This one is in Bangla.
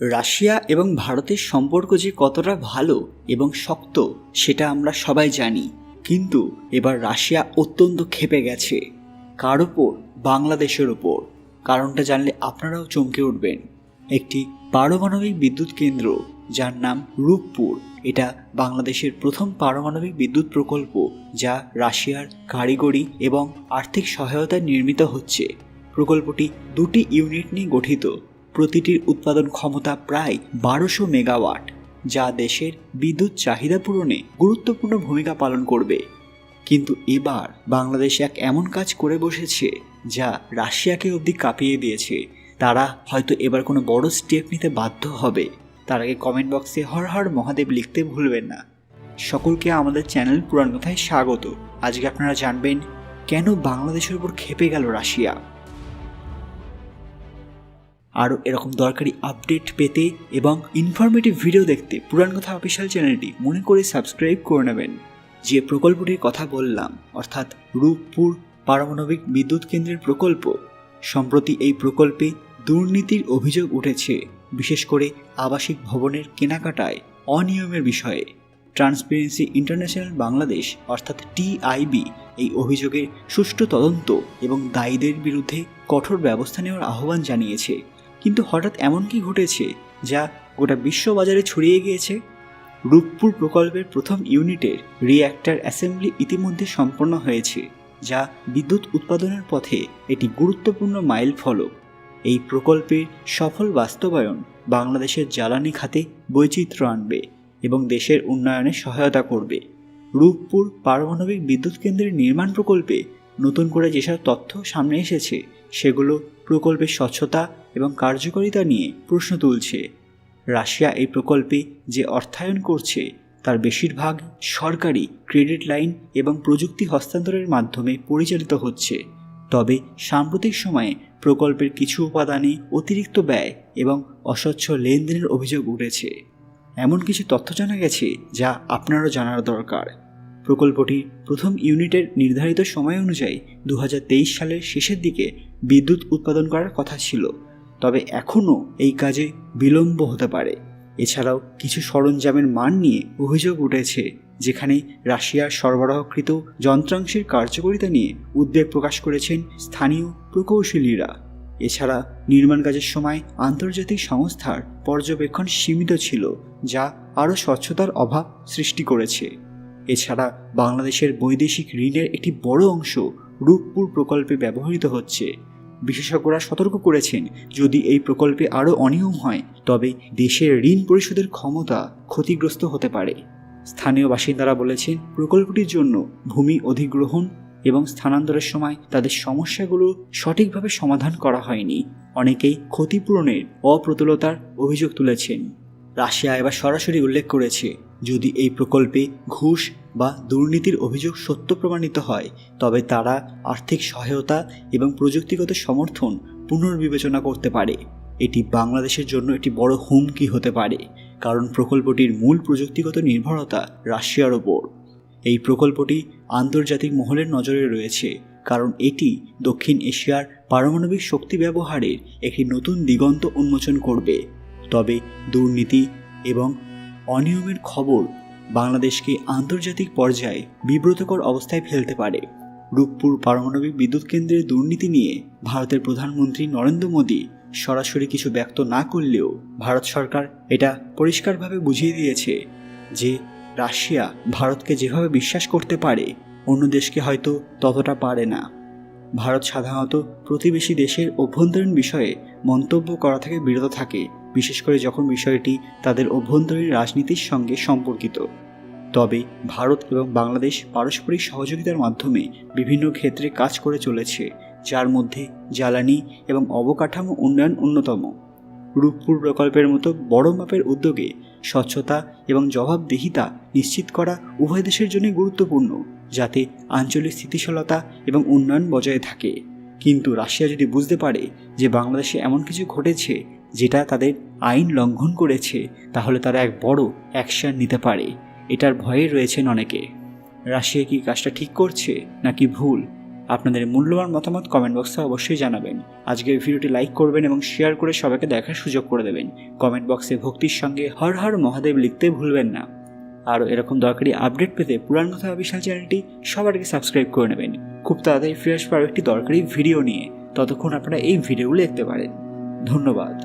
রাশিয়া এবং ভারতের সম্পর্ক যে কতটা ভালো এবং শক্ত, সেটা আমরা সবাই জানি। কিন্তু এবার রাশিয়া অত্যন্ত ক্ষেপে গেছে। কার ওপর বাংলাদেশের ওপর কারণটা জানলে আপনারাও চমকে উঠবেন। একটি পারমাণবিক বিদ্যুৎ কেন্দ্র, যার নাম রূপপুর। এটা বাংলাদেশের প্রথম পারমাণবিক বিদ্যুৎ প্রকল্প, যা রাশিয়ার কারিগরি এবং আর্থিক সহায়তায় নির্মিত হচ্ছে। প্রকল্পটি দুটি ইউনিট নিয়ে গঠিত। প্রতিটির উৎপাদন ক্ষমতা প্রায় বারোশো মেগাওয়াট, যা দেশের বিদ্যুৎ চাহিদা পূরণে গুরুত্বপূর্ণ ভূমিকা পালন করবে। কিন্তু এবার বাংলাদেশ এক এমন কাজ করে বসেছে, যা রাশিয়াকে অবধি কাঁপিয়ে দিয়েছে। তারা হয়তো এবার কোনো বড় স্টেপ নিতে বাধ্য হবে। তার আগে কমেন্ট বক্সে হর হর মহাদেব লিখতে ভুলবেন না। সকলকে আমাদের চ্যানেল পুরান কথায় স্বাগত। আজকে আপনারা জানবেন, কেন বাংলাদেশের উপর খেপে গেল রাশিয়া? আরও এরকম দরকারি আপডেট পেতে এবং ইনফরমেটিভ ভিডিও দেখতে পুরান কথা অফিসিয়াল চ্যানেলটি মনে করে সাবস্ক্রাইব করে নেবেন। যে প্রকল্পটির কথা বললাম, অর্থাৎ রূপপুর পারমাণবিক বিদ্যুৎ কেন্দ্রের প্রকল্প, সম্প্রতি এই প্রকল্পে দুর্নীতির অভিযোগ উঠেছে, বিশেষ করে আবাসিক ভবনের কেনাকাটায় অনিয়মের বিষয়ে। ট্রান্সপারেন্সি ইন্টারন্যাশনাল বাংলাদেশ অর্থাৎ টিআইবি এই অভিযোগের সুষ্ঠু তদন্ত এবং দায়ীদের বিরুদ্ধে কঠোর ব্যবস্থা নেওয়ার আহ্বান জানিয়েছে। কিন্তু হঠাৎ এমন কি ঘটেছে যা গোটা বিশ্ববাজারে ছড়িয়ে গিয়েছে? রূপপুর প্রকল্পের প্রথম ইউনিটের রিঅ্যাক্টর অ্যাসেম্বলি ইতিমধ্যে সম্পন্ন হয়েছে, যা বিদ্যুৎ উৎপাদনের পথে এটি গুরুত্বপূর্ণ মাইল ফলক। এই প্রকল্পের সফল বাস্তবায়ন বাংলাদেশের জ্বালানি খাতে বৈচিত্র্য আনবে এবং দেশের উন্নয়নে সহায়তা করবে। রূপপুর পারমাণবিক বিদ্যুৎ কেন্দ্রের নির্মাণ প্রকল্পে নতুন করে যেসব তথ্য সামনে এসেছে, সেগুলো প্রকল্পের স্বচ্ছতা এবং কার্যকারিতা নিয়ে প্রশ্ন তুলছে। রাশিয়া এই প্রকল্পে যে অর্থায়ন করছে, তার বেশিরভাগ সরকারি ক্রেডিট লাইন এবং প্রযুক্তি হস্তান্তরের মাধ্যমে পরিচালিত হচ্ছে। তবে সাম্প্রতিক সময়ে প্রকল্পের কিছু উপাদানে অতিরিক্ত ব্যয় এবং অস্বচ্ছ লেনদেনের অভিযোগ উঠেছে। এমন কিছু তথ্য জানা গেছে, যা আপনারও জানার দরকার। প্রকল্পটির প্রথম ইউনিটের নির্ধারিত সময় অনুযায়ী দু হাজার তেইশ সালের শেষের দিকে বিদ্যুৎ উৎপাদন করার কথা ছিল। তবে এখনও এই কাজে বিলম্ব হতে পারে। এছাড়াও কিছু সরঞ্জামের মান নিয়ে অভিযোগ উঠেছে, যেখানে রাশিয়ার সরবরাহকৃত যন্ত্রাংশের কার্যকারিতা নিয়ে উদ্বেগ প্রকাশ করেছেন স্থানীয় প্রকৌশলীরা। এছাড়া নির্মাণ কাজের সময় আন্তর্জাতিক সংস্থার পর্যবেক্ষণ সীমিত ছিল, যা আরও স্বচ্ছতার অভাব সৃষ্টি করেছে। এছাড়া বাংলাদেশের বৈদেশিক ঋণের একটি বড় অংশ রূপপুর প্রকল্পে ব্যবহৃত হচ্ছে। বিশেষজ্ঞরা সতর্ক করেছেন, যদি এই প্রকল্পে আরও অনিয়ম হয়, তবে দেশের ঋণ পরিশোধের ক্ষমতা ক্ষতিগ্রস্ত হতে পারে। স্থানীয় বাসিন্দারা বলেছেন, প্রকল্পটির জন্য ভূমি অধিগ্রহণ এবং স্থানান্তরের সময় তাদের সমস্যাগুলো সঠিকভাবে সমাধান করা হয়নি। অনেকেই ক্ষতিপূরণের অপ্রতুলতার অভিযোগ তুলেছেন। রাশিয়া এবার সরাসরি উল্লেখ করেছে যদি এই প্রকল্পে ঘুষ বা দুর্নীতির অভিযোগ সত্য প্রমাণিত হয়, তবে তারা আর্থিক সহায়তা এবং প্রযুক্তিগত সমর্থন পুনর্বিবেচনা করতে পারে। এটি বাংলাদেশের জন্য একটি বড় হুমকি হতে পারে, কারণ প্রকল্পটির মূল প্রযুক্তিগত নির্ভরতা রাশিয়ার ওপর। এই প্রকল্পটি আন্তর্জাতিক মহলের নজরে রয়েছে, কারণ এটি দক্ষিণ এশিয়ার পারমাণবিক শক্তি ব্যবহারের একটি নতুন দিগন্ত উন্মোচন করবে। তবে দুর্নীতি এবং অনিয়মের খবর বাংলাদেশকে আন্তর্জাতিক পর্যায়ে বিব্রতকর অবস্থায় ফেলতে পারে। রূপপুর পারমাণবিক বিদ্যুৎ কেন্দ্রের দুর্নীতি নিয়ে ভারতের প্রধানমন্ত্রী নরেন্দ্র মোদী সরাসরি কিছু ব্যক্ত না করলেও ভারত সরকার এটা পরিষ্কারভাবে বুঝিয়ে দিয়েছে যে রাশিয়া ভারতকে যেভাবে বিশ্বাস করতে পারে, অন্য দেশকে হয়তো ততটা পারে না। ভারত সাধারণত প্রতিবেশী দেশের অভ্যন্তরীণ বিষয়ে মন্তব্য করা থেকে বিরত থাকে, বিশেষ করে যখন বিষয়টি তাদের অভ্যন্তরীণ রাজনীতির সঙ্গে সম্পর্কিত। তবে ভারত এবং বাংলাদেশ পারস্পরিক সহযোগিতার মাধ্যমে বিভিন্ন ক্ষেত্রে কাজ করে চলেছে, যার মধ্যে জ্বালানি এবং অবকাঠামো উন্নয়ন অন্যতম। রূপপুর প্রকল্পের মতো বড় মাপের উদ্যোগে স্বচ্ছতা এবং জবাবদিহিতা নিশ্চিত করা উভয় দেশের জন্য গুরুত্বপূর্ণ, যাতে আঞ্চলিক স্থিতিশীলতা এবং উন্নয়ন বজায় থাকে। কিন্তু রাশিয়া যদি বুঝতে পারে যে বাংলাদেশে এমন কিছু ঘটেছে যেটা তাদের আইন লঙ্ঘন করেছে, তাহলে তারা এক বড় অ্যাকশন নিতে পারে। এটার ভয়ে রয়েছেন অনেকে। রাশিয়া কি কাজটা ঠিক করছে নাকি ভুল? আপনাদের মূল্যবান মতামত কমেন্ট বক্সে অবশ্যই জানাবেন। আজকের ভিডিওটি লাইক করবেন এবং শেয়ার করে সবাইকে দেখার সুযোগ করে দেবেন। কমেন্ট বক্সে ভক্তির সঙ্গে হর হর মহাদেব লিখতে ভুলবেন না। আরও এরকম দরকারি আপডেট পেতে পুরাণ কথা বিশাল চ্যানেলটি সবার আগে সাবস্ক্রাইব করে নেবেন। খুব তাড়াতাড়ি ফিরে আসব একটি দরকারি ভিডিও নিয়ে। ততক্ষণ আপনারা এই ভিডিওগুলো দেখতে পারেন। ধন্যবাদ।